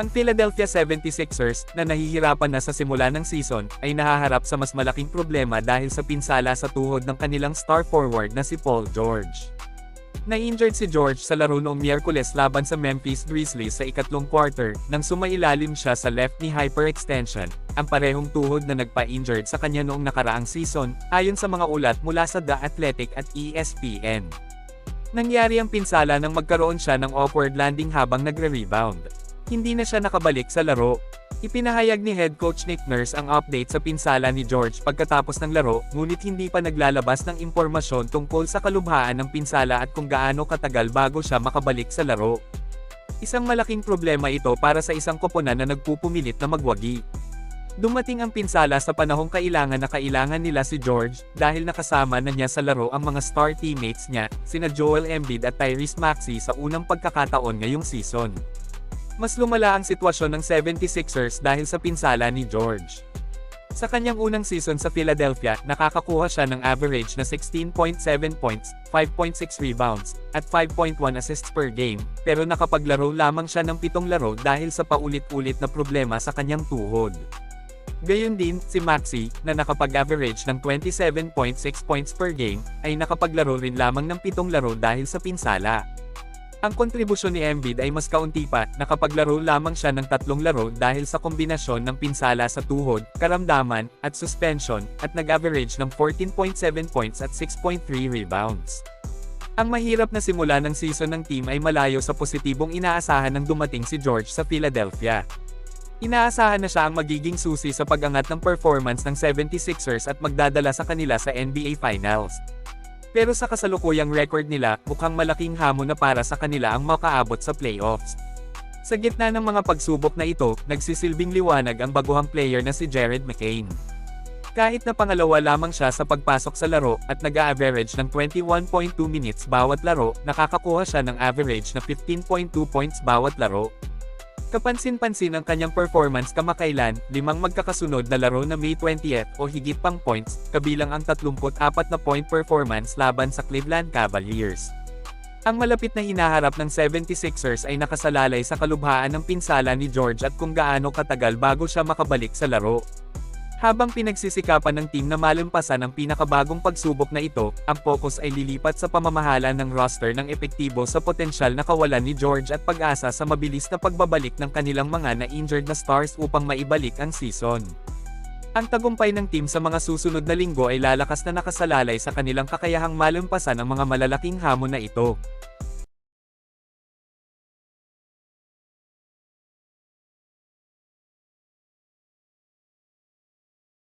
Ang Philadelphia 76ers, na nahihirapan na sa simula ng season, ay nahaharap sa mas malaking problema dahil sa pinsala sa tuhod ng kanilang star forward na si Paul George. Na-injured si George sa laro noong Miyerkules laban sa Memphis Grizzlies sa ikatlong quarter, nang sumailalim siya sa left knee hyperextension, ang parehong tuhod na nagpa-injured sa kanya noong nakaraang season, ayon sa mga ulat mula sa The Athletic at ESPN. Nangyari ang pinsala nang magkaroon siya ng awkward landing habang nagre-rebound. Hindi na siya nakabalik sa laro. Ipinahayag ni head coach Nick Nurse ang update sa pinsala ni George pagkatapos ng laro, ngunit hindi pa naglalabas ng impormasyon tungkol sa kalubhaan ng pinsala at kung gaano katagal bago siya makabalik sa laro. Isang malaking problema ito para sa isang koponan na nagpupumilit na magwagi. Dumating ang pinsala sa panahong kailangan na kailangan nila si George, dahil nakasama na niya sa laro ang mga star teammates niya, sina Joel Embiid at Tyrese Maxey sa unang pagkakataon ngayong season. Mas lumala ang sitwasyon ng 76ers dahil sa pinsala ni George. Sa kanyang unang season sa Philadelphia, nakakakuha siya ng average na 16.7 points, 5.6 rebounds, at 5.1 assists per game, pero nakapaglaro lamang siya ng pitong laro dahil sa paulit-ulit na problema sa kanyang tuhod. Gayon din, si Maxi, na nakapag-average ng 27.6 points per game, ay nakapaglaro rin lamang ng pitong laro dahil sa pinsala. Ang kontribusyon ni Embiid ay mas kaunti pa, nakapaglaro lamang siya ng tatlong laro dahil sa kombinasyon ng pinsala sa tuhod, karamdaman, at suspension, at nag-average ng 14.7 points at 6.3 rebounds. Ang mahirap na simula ng season ng team ay malayo sa positibong inaasahan ng dumating si George sa Philadelphia. Inaasahan na siya ang magiging susi sa pag-angat ng performance ng 76ers at magdadala sa kanila sa NBA Finals. Pero sa kasalukuyang record nila, mukhang malaking hamon na para sa kanila ang makaabot sa playoffs. Sa gitna ng mga pagsubok na ito, nagsisilbing liwanag ang baguhang player na si Jared McCain. Kahit na pangalawa lamang siya sa pagpasok sa laro at nag-a-average ng 21.2 minutes bawat laro, nakakakuha siya ng average na 15.2 points bawat laro. Kapansin-pansin ang kanyang performance kamakailan, limang magkakasunod na laro na May 20th o higit pang points, kabilang ang 34 na point performance laban sa Cleveland Cavaliers. Ang malapit na hinaharap ng 76ers ay nakasalalay sa kalubhaan ng pinsala ni George at kung gaano katagal bago siya makabalik sa laro. Habang pinagsisikapan ng team na malampasan ang pinakabagong pagsubok na ito, ang focus ay lilipat sa pamamahala ng roster ng epektibo sa potensyal na kawalan ni George at pag-asa sa mabilis na pagbabalik ng kanilang mga na-injured na stars upang maibalik ang season. Ang tagumpay ng team sa mga susunod na linggo ay lalakas na nakasalalay sa kanilang kakayahang malampasan ang mga malalaking hamon na ito.